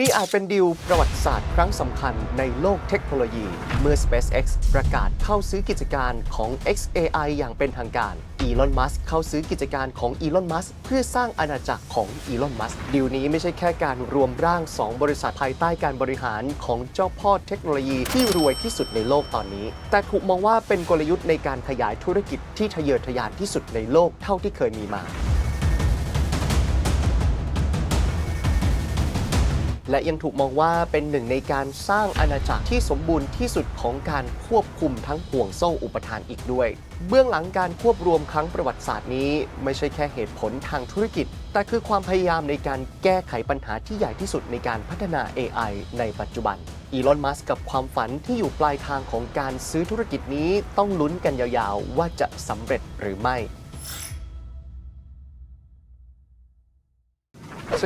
นี่อาจเป็นดีลประวัติศาสตร์ครั้งสำคัญในโลกเทคโนโลยี เมื่อ SpaceX ประกาศเข้าซื้อกิจการของ XAI อย่างเป็นทางการ อีลอน มัสเข้าซื้อกิจการของอีลอน มัสเพื่อสร้างอาณาจักรของอีลอน มัสดีลนี้ไม่ใช่แค่การรวมร่าง 2 บริษัทภายใต้การบริหารของเจ้าพ่อเทคโนโลยีที่รวยที่สุดในโลกตอนนี้ แต่ถูกมองว่าเป็นกลยุทธ์ในการขยายธุรกิจที่ทะเยอทะยานที่สุดในโลกเท่าที่เคยมีมา และยังถูกมองว่าเป็นหนึ่งในการสร้างอาณาจักรที่สมบูรณ์ที่สุดของการควบคุมทั้งห่วงโซ่อุปทานอีกด้วย เบื้องหลังการควบรวมครั้งประวัติศาสตร์นี้ ไม่ใช่แค่เหตุผลทางธุรกิจ แต่คือความพยายามในการแก้ไขปัญหาที่ใหญ่ที่สุดในการพัฒนา AI ในปัจจุบันอีลอน มัสกับความฝันที่อยู่ปลายทางของการซื้อธุรกิจนี้ต้องลุ้นกันยาวๆ ว่าจะสำเร็จหรือไม่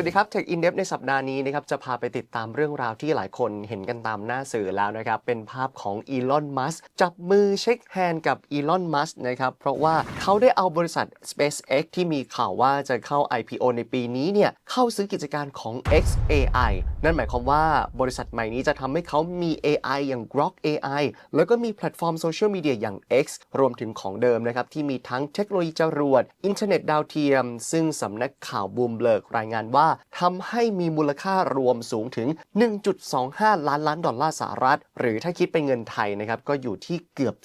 วัสดีครับ Tech In Depth ในสัปดาห์นี้นะครับจะพาไปติดตามเรื่องราวที่หลายคนเห็นกันตามหน้าสื่อแล้วนะครับ เป็นภาพของอีลอนมัสจับมือเช็คแฮนด์กับอีลอนมัสนะครับ เพราะว่าเขาได้เอาบริษัท SpaceX ที่มีข่าวว่าจะเข้า IPO ในปีนี้เนี่ย เข้าซื้อกิจการของ XAI นั่นหมายความว่าบริษัทใหม่นี้จะทำให้เขามี AI อย่าง Grok AI แล้วก็มีแพลตฟอร์มโซเชียลมีเดียอย่าง X รวมถึงของเดิมนะครับที่มีทั้งเทคโนโลยีจรวดอินเทอร์เน็ตดาวเทียม ซึ่งสำนักข่าวบูมเบิร์กรายงานว่าทำให้มีมูลค่ารวมสูงถึง 1.25 ล้านล้านดอลลาร์สหรัฐ หรือถ้าคิดเป็นเงินไทยนะครับก็อยู่ที่เกือบ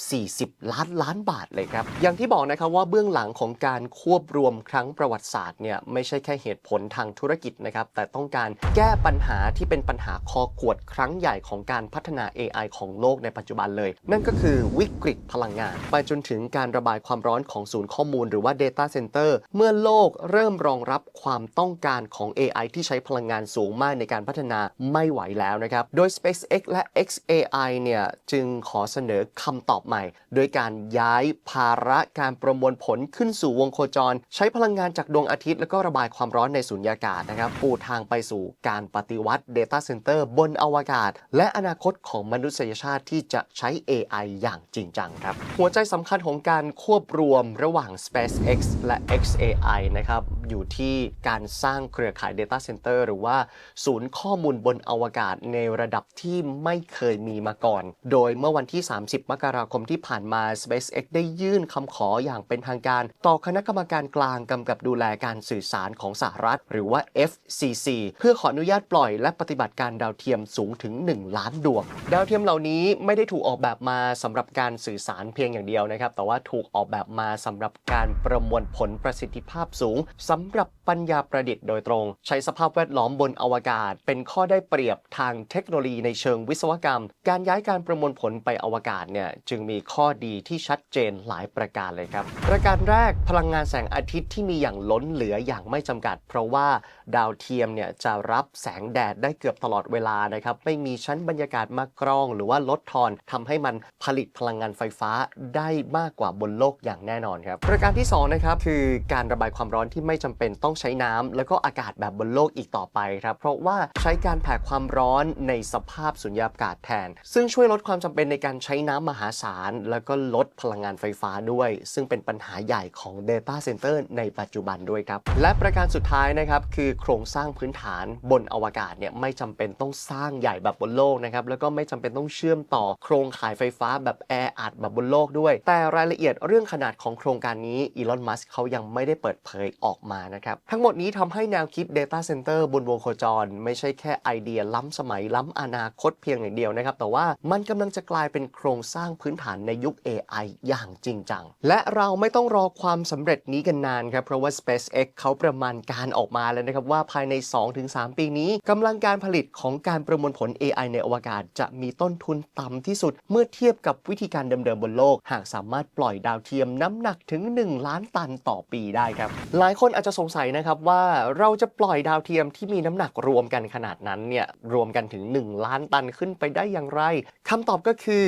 40 ล้านล้านบาทเลยครับ อย่างที่บอกนะครับว่าเบื้องหลังของการควบรวมครั้งประวัติศาสตร์เนี่ยไม่ใช่แค่เหตุผลทางธุรกิจนะครับแต่ต้องการแก้ปัญหาที่เป็นปัญหาคอขวดครั้งใหญ่ของการพัฒนา AI ของโลกในปัจจุบันเลย นั่นก็คือวิกฤตพลังงาน ไปจนถึงการระบายความร้อนของศูนย์ข้อมูลหรือว่า Data Center เมื่อโลกเริ่มรองรับความต้องการของ AI ที่ใช้พลังงานสูงมากในการพัฒนาไม่ไหวแล้วนะครับ โดย SpaceX และ XAI เนี่ยจึงขอเสนอคำตอบใหม่ โดยการย้ายภาระการประมวลผลขึ้นสู่วงโคจร ใช้พลังงานจากดวงอาทิตย์ แล้วก็ระบายความร้อนในสุญญากาศนะครับ ปูทางไปสู่การปฏิวัติ Data Center บนอวกาศ และอนาคตของมนุษยชาติที่จะใช้ AI อย่างจริงจังครับ หัวใจสำคัญของการควบรวมระหว่าง SpaceX และ XAI นะครับ อยู่ที่การสร้างเครือข่าย Data Center หรือว่าศูนย์ข้อมูลบนอวกาศในระดับที่ไม่เคยมีมาก่อน โดยเมื่อวันที่ 30 มกราคมที่ผ่านมา SpaceX ได้ยื่นคำขออย่างเป็นทางการ ต่อคณะกรรมการกลางกำกับดูแลการสื่อสารของสหรัฐ หรือว่า FCC เพื่อขออนุญาตปล่อยและปฏิบัติการดาวเทียมสูงถึง 1 ล้านดวง ดาวเทียมเหล่านี้ไม่ได้ถูกออกแบบมาสำหรับการสื่อสารเพียงอย่างเดียวนะครับ แต่ว่าถูกออกแบบมาสำหรับการประมวลผลประสิทธิภาพสูงสำหรับปัญญาประดิษฐ์โดยตรงใช้สภาพแวดล้อมบนอวกาศ เป็นข้อได้เปรียบทางเทคโนโลยีในเชิงวิศวกรรม การย้ายการประมวลผลไปอวกาศเนี่ยจึงมีข้อดีที่ชัดเจนหลายประการเลยครับ ประการแรกพลังงานแสงอาทิตย์ที่มีอย่างล้นเหลืออย่างไม่จำกัด เพราะว่า ดาวเทียมเนี่ยจะรับแสงแดดได้เกือบตลอดเวลานะครับไม่มีชั้นบรรยากาศมากรอง หรือว่าลดทอนทำให้มันผลิตพลังงานไฟฟ้าได้มากกว่าบนโลกอย่างแน่นอนครับประการที่สองนะครับคือการระบายความร้อนที่ไม่จำเป็นต้องใช้น้ำแล้วก็อากาศแบบบนโลกอีกต่อไปครับเพราะว่าใช้การแผ่ความร้อนในสภาพสุญญากาศแทน ซึ่งช่วยลดความจำเป็นในการใช้น้ำมหาศาล แล้วก็ลดพลังงานไฟฟ้าด้วย ซึ่งเป็นปัญหาใหญ่ของ Data Center ในปัจจุบันด้วยครับ และประการสุดท้ายนะครับ คือโครงสร้างพื้นฐานบนอวกาศเนี่ยไม่จำเป็นต้องสร้างใหญ่แบบบนโลกนะครับแล้วก็ไม่จำเป็นต้องเชื่อมต่อโครงข่ายไฟฟ้าแบบแออัดแบบบนโลกด้วย แต่รายละเอียดเรื่องขนาดของโครงการนี้อีลอนมัสก์เขายังไม่ได้เปิดเผยออกมานะครับทั้งหมดนี้ทำให้แนวคิด Data Center บนวงโคจร ไม่ใช่แค่ไอเดียล้ำสมัยล้ำอนาคตเพียงอย่างเดียวนะครับแต่ว่ามันกำลังจะกลายเป็นโครงสร้างพื้นฐานในยุค AI อย่างจริงจัง และเราไม่ต้องรอความสำเร็จนี้กันนานครับเพราะว่า SpaceX เขาประมาณการออกมาแล้วนะครับว่าภายใน 2-3 ปีนี้กำลังการผลิตของการประมวลผล AI ในอวกาศ จะมีต้นทุนต่ำที่สุด เมื่อเทียบกับวิธีการเดิมๆบนโลก หากสามารถปล่อยดาวเทียมน้ำหนักถึง 1 ล้านตันต่อปีได้ครับ หลายคนอาจจะสงสัยนะครับว่าเราจะปล่อยดาวเทียมที่มีน้ำหนักรวมกันขนาดนั้นเนี่ยรวมกันถึง 1 ล้านตันขึ้นไปได้อย่างไรคำตอบก็คือ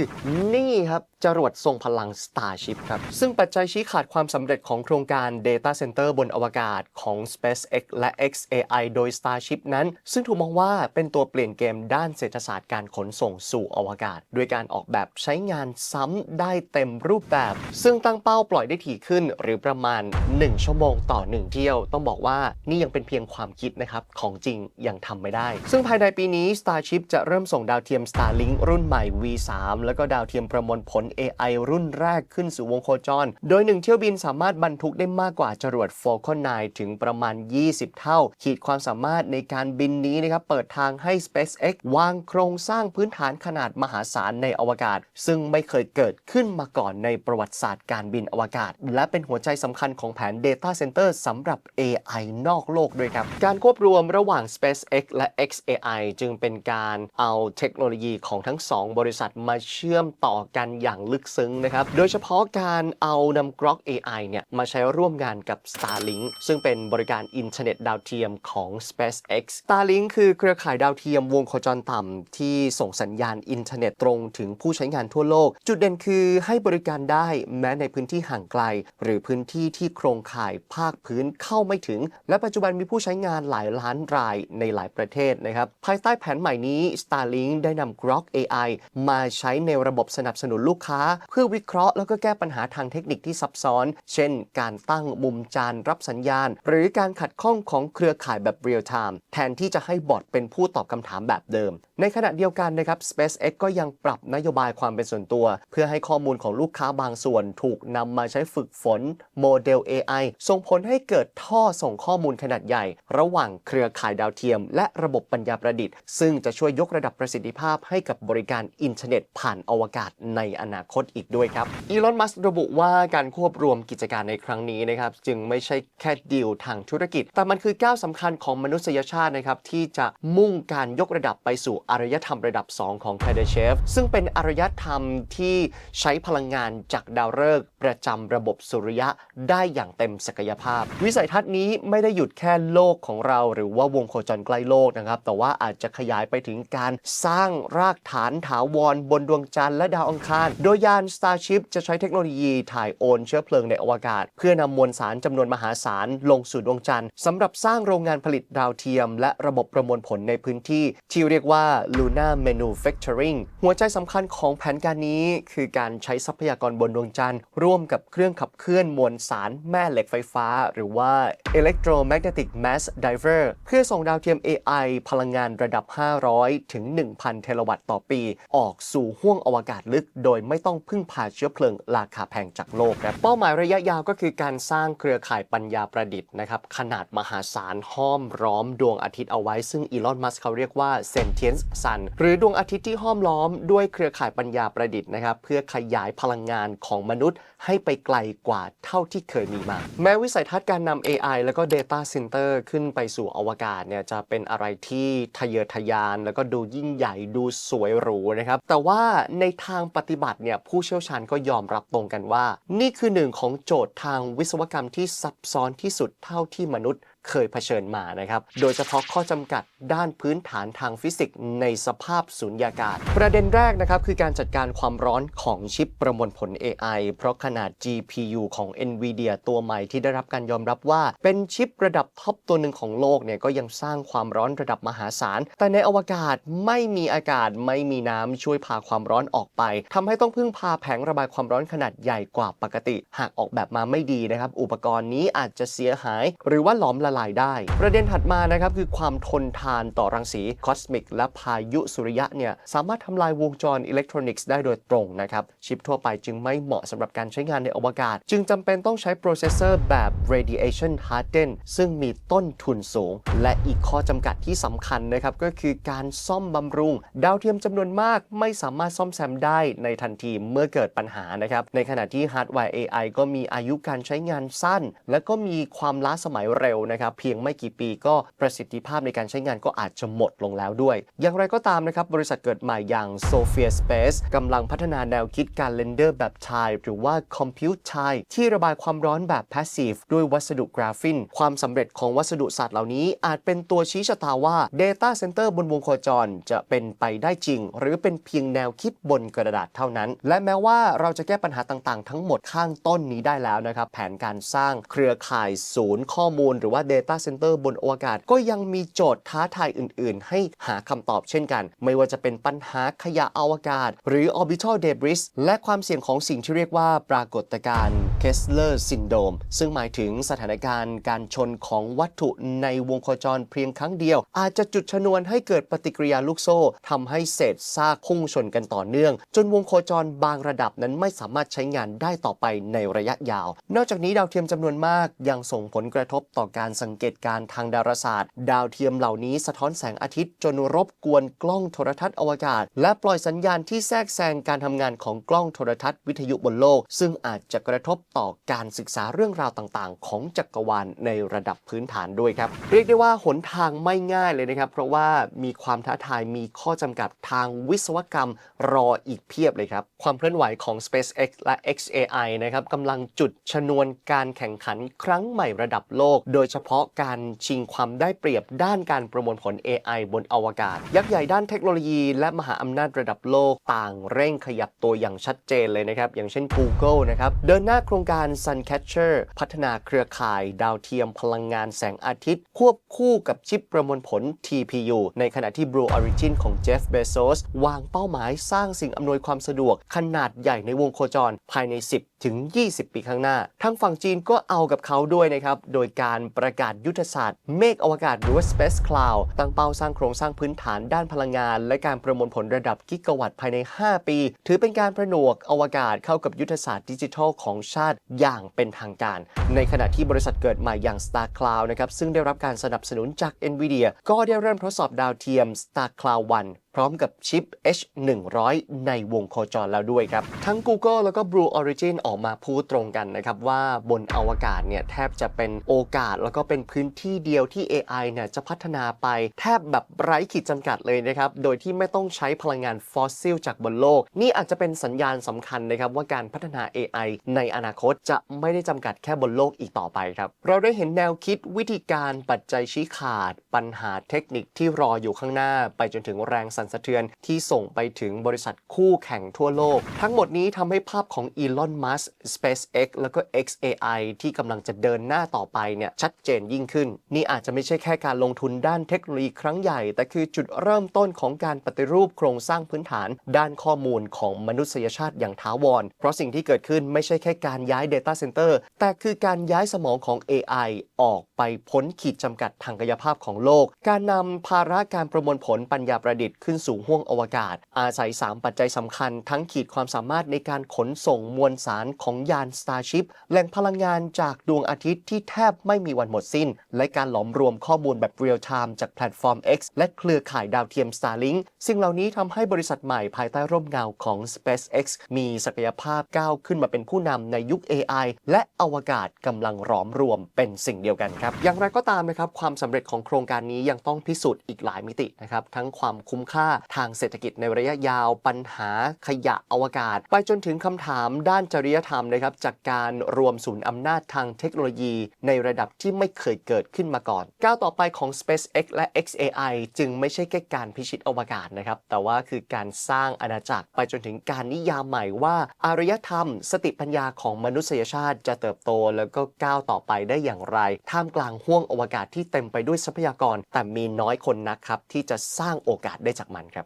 นี่ครับจรวดทรงพลัง Starship ครับ ซึ่งปัจจัยชี้ขาดความสำเร็จของโครงการ Data Center บนอวกาศของ SpaceX และ X XAI โดย Starship นั้น ซึ่งถูกมองว่าเป็นตัวเปลี่ยนเกมด้านเศรษฐศาสตร์การขนส่งสู่อวกาศ ด้วยการออกแบบใช้งานซ้ำได้เต็มรูปแบบ ซึ่งตั้งเป้าปล่อยได้ถี่ขึ้น หรือประมาณ 1 ชั่วโมงต่อ 1 เที่ยว ต้องบอกว่านี่ยังเป็นเพียงความคิดนะครับ ของจริงยังทำไม่ได้ ซึ่งภายในปีนี้ Starship จะเริ่มส่งดาวเทียม Starlink รุ่นใหม่ V3 แล้วก็ดาวเทียมประมวลผล AI รุ่นแรกขึ้นสู่วงโคจร โดย 1 เที่ยวบินสามารถบรรทุกได้มากกว่าจรวด Falcon 9 ถึงประมาณ 20 เท่าขีดความสามารถในการบินนี้นะครับเปิดทางให้ SpaceX วางโครงสร้างพื้นฐานขนาดมหาศาลในอวกาศ ซึ่งไม่เคยเกิดขึ้นมาก่อนในประวัติศาสตร์การบินอวกาศ และเป็นหัวใจสำคัญของแผน Data Center สำหรับ AI นอกโลกด้วยครับ การควบรวมระหว่าง SpaceX และ XAI จึงเป็นการเอาเทคโนโลยีของทั้งสองบริษัทมาเชื่อมต่อกันอย่างลึกซึ้งนะครับ โดยเฉพาะการเอานำกรอก AI เนี่ยมาใช้ร่วมงานกับ Starlink ซึ่งเป็นบริการอินเทอร์เน็ตดาวเทียมของ SpaceX Starlink คือเครือข่ายดาวเทียมวงโคจรต่ำที่ส่งสัญญาณอินเทอร์เน็ตตรงถึงผู้ใช้งานทั่วโลก จุดเด่นคือให้บริการได้แม้ในพื้นที่ห่างไกล หรือพื้นที่ที่โครงข่ายภาคพื้นเข้าไม่ถึง และปัจจุบันมีผู้ใช้งานหลายล้านรายในหลายประเทศนะครับภายใต้แผนใหม่นี้ Starlink ได้นำ Grok AI มาใช้ในระบบสนับสนุนลูกค้า เพื่อวิเคราะห์แล้วก็แก้ปัญหาทางเทคนิคที่ซับซ้อน เช่น การตั้งมุมจานรับสัญญาณ หรือการขัดข้องของเครือข่ายแบบเรียลไทม์แทนที่จะให้บอทเป็นผู้ตอบคำถามแบบเดิม ในขณะเดียวกันนะครับ SpaceX ก็ยังปรับนโยบายความเป็นส่วนตัว เพื่อให้ข้อมูลของลูกค้าบางส่วน ถูกนำมาใช้ฝึกฝนโมเดล AI ส่งผลให้เกิดท่อส่งข้อมูลขนาดใหญ่ ระหว่างเครือข่ายดาวเทียม และระบบปัญญาประดิษฐ์ ซึ่งจะช่วยยกระดับประสิทธิภาพให้กับบริการอินเทอร์เน็ตผ่านอวกาศในอนาคตอีกด้วยครับอีลอนมัสระบุว่าการควบรวมกิจการในครั้งนี้นะครับจึงไม่ใช่แค่ดีลทางธุรกิจ แต่มันคือก้าวสำคัญของมนุษยชาตินะครับที่จะมุ่งการยกระดับไปสู่อารยธรรมระดับ 2 ของ k a d a s h e v ซึ่งเป็นอารยธรรมที่ใช้พลังงานจากดาวฤกษ์ประจำระบบสุริยะได้อย่างเต็มศักยภาพ วิสัยทัศน์นี้ไม่ได้หยุดแค่โลกของเรา หรือว่าวงโคจรใกล้โลกนะครับ แต่ว่าอาจจะขยายไปถึงการสร้างรากฐานถาวรบนดวงจันทร์และดาวอังคาร โดยยาน Starship จะใช้เทคโนโลยีถ่ายโอนเชื้อเพลิงในอวกาศ เพื่อนำมวลสารจำนวนมหาศาลลงสู่ดวงจันทร์สำหรับสร้างโรงงานผลิตดาวเทียม และระบบประมวลผลในพื้นที่ ที่เรียกว่า Luna Manufacturing หัวใจสำคัญของแผนการนี้ คือการใช้ทรัพยากรบนดวงจันทร์ ร่วมกับเครื่องขับเคลื่อนมวลสารแม่เหล็กไฟฟ้า หรือว่า Electromagnetic Mass Driver เพื่อส่งดาวเทียม AI พลังงานระดับ 500 ถึง 1,000 เทราวัตต์ต่อปี ออกสู่ห้วงอวกาศลึก โดยไม่ต้องพึ่งพาเชื้อเพลิงราคาแพงจากโลกครับเป้าหมายระยะยาวก็คือการสร้างเครือข่ายปัญญาประดิษฐ์นะครับขนาดมหาศาลห้อมร้อมดวงอาทิตย์เอาไว้ ซึ่งอีลอน มัสก์เขาเรียกว่า Sentient Sun หรือดวงอาทิตย์ที่ห้อมล้อมด้วยเครือข่ายปัญญาประดิษฐ์นะครับ เพื่อขยายพลังงานของมนุษย์ ให้ไปไกลกว่าเท่าที่เคยมีมา แม้วิสัยทัศน์การนำ AI แล้วก็ Data Center ขึ้นไปสู่อวกาศเนี่ยจะเป็นอะไรที่ทะเยอทะยาน แล้วก็ดูยิ่งใหญ่ดูสวยหรูนะครับ แต่ว่าในทางปฏิบัติเนี่ยผู้เชี่ยวชาญก็ยอมรับตรงกันว่า นี่คือหนึ่งของโจทย์ทางวิศวกรรมที่ซับซ้อนที่สุดเท่าที่มนุษย์ เคยเผชิญมานะครับ โดยเฉพาะข้อจำกัดด้านพื้นฐานทางฟิสิกส์ในสภาพสุญญากาศ ประเด็นแรกนะครับคือการจัดการความร้อนของชิปประมวลผล AI เพราะขนาด GPU ของ NVIDIA ตัวใหม่ที่ได้รับการยอมรับว่า เป็นชิประดับท็อปตัวหนึ่งของโลกเนี่ยก็ยังสร้างความร้อนระดับมหาศาล แต่ในอวกาศไม่มีอากาศไม่มีน้ำช่วยพาความร้อนออกไปทำให้ต้องพึ่งพาแผงระบายความร้อนขนาดใหญ่กว่าปกติ หากออกแบบมาไม่ดีนะครับ อุปกรณ์นี้อาจจะเสียหาย หรือว่าหลอมละลายได้ ประเด็นถัดมานะครับคือความทนทานต่อรังสีคอสมิกและพายุสุริยะเนี่ยสามารถทำลายวงจรอิเล็กทรอนิกส์ได้โดยตรงนะครับ ชิปทั่วไปจึงไม่เหมาะสำหรับการใช้งานในอวกาศ จึงจำเป็นต้องใช้โปรเซสเซอร์แบบ radiation harden ซึ่งมีต้นทุนสูง และอีกข้อจำกัดที่สำคัญนะครับก็คือการซ่อมบำรุง ดาวเทียมจำนวนมากไม่สามารถซ่อมแซมได้ในทันทีเมื่อเกิดปัญหานะครับในขณะที่ฮาร์ดแวร์ AI ก็มีอายุการใช้งานสั้น และก็มีความล้าสมัยเร็วนะครับเพียงไม่กี่ปีก็ประสิทธิภาพในการใช้งานก็อาจจะหมดลงแล้วด้วย อย่างไรก็ตามนะครับบริษัทเกิดใหม่อย่าง Sophia Space กำลังพัฒนาแนวคิดการเรนเดอร์แบบ Time หรือว่า Compute Time ที่ระบายความร้อนแบบ Passive ด้วยวัสดุกราฟิน ความสำเร็จของวัสดุศาสตร์เหล่านี้ อาจเป็นตัวชี้ชะตาว่า Data Center บนวงโคจรจะเป็นไปได้จริง หรือเป็นเพียงแนวคิดบนกระดาษเท่านั้น และแม้ว่าเราจะแก้ปัญหาต่างๆ ทั้งหมดข้างต้นนี้ได้แล้วนะครับแผนการสร้างเครือข่ายศูนย์ข้อมูลหรือว่า Data Center บนอวกาศ ก็ยังมีโจทย์ท้าทายอื่น ๆ ให้หาคำตอบเช่นกัน ไม่ว่าจะเป็นปัญหาขยะอวกาศ หรือ orbital debris และความเสี่ยงของสิ่งที่เรียกว่าปรากฏการณ์ Kessler Syndrome ซึ่งหมายถึงสถานการณ์การชนของวัตถุในวงโคจรเพียงครั้งเดียว อาจจะจุดชนวนให้เกิดปฏิกิริยาลูกโซ่ทำให้เศษซากพุ่งชนกันต่อเนื่อง จนวงโคจรบางระดับนั้นไม่สามารถใช้งานได้ต่อไปในระยะยาว นอกจากนี้ดาวเทียมจำนวนมากยังส่งผลกระทบต่อการสังเกตการทางดาราศาสตร์ ดาวเทียมเหล่านี้สะท้อนแสงอาทิตย์จนรบกวนกล้องโทรทัศน์อวกาศ และปล่อยสัญญาณที่แทรกแซงการทำงานของกล้องโทรทัศน์วิทยุบนโลก ซึ่งอาจจะกระทบต่อการศึกษาเรื่องราวต่างๆ ของจักรวาลในระดับพื้นฐานด้วยครับ เรียกได้ว่าหนทางไม่ง่ายเลยนะครับ เพราะว่ามีความท้าทายมีข้อจำกัดทางวิศวกรรมรออีกเพียบเลยครับ ความเคลื่อนไหวของ SpaceX และ XAI นะครับกำลังจุดชนวนการแข่งขันครั้งใหม่ระดับโลก โดยเฉพพาะการชิงความได้เปรียบด้านการประมวลผล AI บนอวกาศ ยักษ์ใหญ่ด้านเทคโนโลยี และมหาอำนาจระดับโลกต่างเร่งขยับตัวอย่างชัดเจนเลยนะครับ อย่างเช่น Google นะครับ เดินหน้าโครงการ Suncatcher พัฒนาเครือข่ายดาวเทียมพลังงานแสงอาทิตย์ ควบคู่กับชิปประมวลผล TPU ในขณะที่ Blue Origin ของ Jeff Bezos วางเป้าหมายสร้างสิ่งอำนวยความสะดวก ขนาดใหญ่ในวงโคจรภายใน 10 ถึง 20 ปีข้างหน้า ทางฝั่งจีนก็เอากับเขาด้วยนะครับ โดยการประกาศยุทธศาสตร์เมฆอวกาศหรือว่า Space Cloud ตั้งเป้าสร้างโครงสร้างพื้นฐานด้านพลังงาน และการประมวลผลระดับกิกะวัตต์ภายใน 5 ปี ถือเป็นการประหนวกอวกาศเข้ากับยุทธศาสตร์ดิจิทัลของชาติอย่างเป็นทางการ ในขณะที่บริษัทเกิดใหม่อย่าง Star Cloud นะครับซึ่งได้รับการสนับสนุนจาก NVIDIA ก็ได้เริ่มทดสอบดาวเทียม Star Cloud 1 ร้อมกับชิป H100 ในวงโคจรแล้วด้วยครับ ทั้ง Google แล้วก็ Blue Origin ออกมาพูดตรงกันนะครับว่าบนอวกาศเนี่ยแทบจะเป็นโอกาสแล้วก็เป็นพื้นที่เดียวที่ AI เนี่ยจะพัฒนาไปแทบแบบไร้ขีดจำกัดเลยนะครับ โดยที่ไม่ต้องใช้พลังงานฟอสซิลจากบนโลก นี่อาจจะเป็นสัญญาณสำคัญนะครับว่าการพัฒนา AI ในอนาคตจะไม่ได้จำกัดแค่บนโลกอีกต่อไปครับ เราได้เห็นแนวคิดวิธีการปัจจัยชี้ขาด ปัญหาเทคนิคที่รออยู่ข้างหน้า ไปจนถึงแรงสั่นสะเทือนที่ส่งไปถึงบริษัทคู่แข่งทั่วโลก ทั้งหมดนี้ทำให้ภาพของ Elon Musk SpaceX แล้วก็ XAI ที่กำลังจะเดินหน้าต่อไปเนี่ยชัดเจนยิ่งขึ้น นี่อาจจะไม่ใช่แค่การลงทุนด้านเทคโนโลยีครั้งใหญ่ แต่คือจุดเริ่มต้นของการปฏิรูปโครงสร้างพื้นฐาน ด้านข้อมูลของมนุษยชาติอย่างท้าวร เพราะสิ่งที่เกิดขึ้นไม่ใช่แค่การย้าย Data Center แต่คือการย้ายสมองของ AI ออกไปพ้นขีดจำกัดทางกายภาพของโลก การนำภาระการประมวลผลปัญญาประดิษฐ์ขึ้นสู่ห้วงอวกาศ อาศัย 3 ปัจจัยสำคัญ ทั้งขีดความสามารถในการขนส่งมวลสารของยาน Starship แหล่งพลังงานจากดวงอาทิตย์ที่แทบไม่มีวันหมดสิ้น และการหลอมรวมข้อมูลแบบเรียลไทม์จากแพลตฟอร์ม X และเครือข่ายดาวเทียม Starlink สิ่งเหล่านี้ทำให้บริษัทใหม่ภายใต้ร่มเงาของ SpaceX มีศักยภาพก้าวขึ้นมาเป็นผู้นำในยุค AI และอวกาศกำลังหลอมรวมเป็นสิ่งเดียวกันครับ อย่างไรก็ตามนะครับ ความสำเร็จของโครงการนี้ยังต้องพิสูจน์อีกหลายมิตินะครับ ทั้งความคุ้มค่าค่าทางเศรษฐกิจในระยะยาว ปัญหาขยะอวกาศ ไปจนถึงคำถามด้านจริยธรรมนะครับจากการรวมศูนย์อำนาจทางเทคโนโลยี ในระดับที่ไม่เคยเกิดขึ้นมาก่อน ก้าวต่อไปของ SpaceX และ XAI จึงไม่ใช่แค่การพิชิตอวกาศนะครับแต่ว่าคือการสร้างอาณาจักรไปจนถึงการนิยามใหม่ว่า อารยธรรม สติปัญญาของมนุษยชาติจะเติบโตแล้วก็ก้าวต่อไปได้อย่างไร ท่ามกลางห้วงอวกาศที่เต็มไปด้วยทรัพยากร แต่มีน้อยคนนักครับที่จะสร้างโอกาสได้จากมันครับ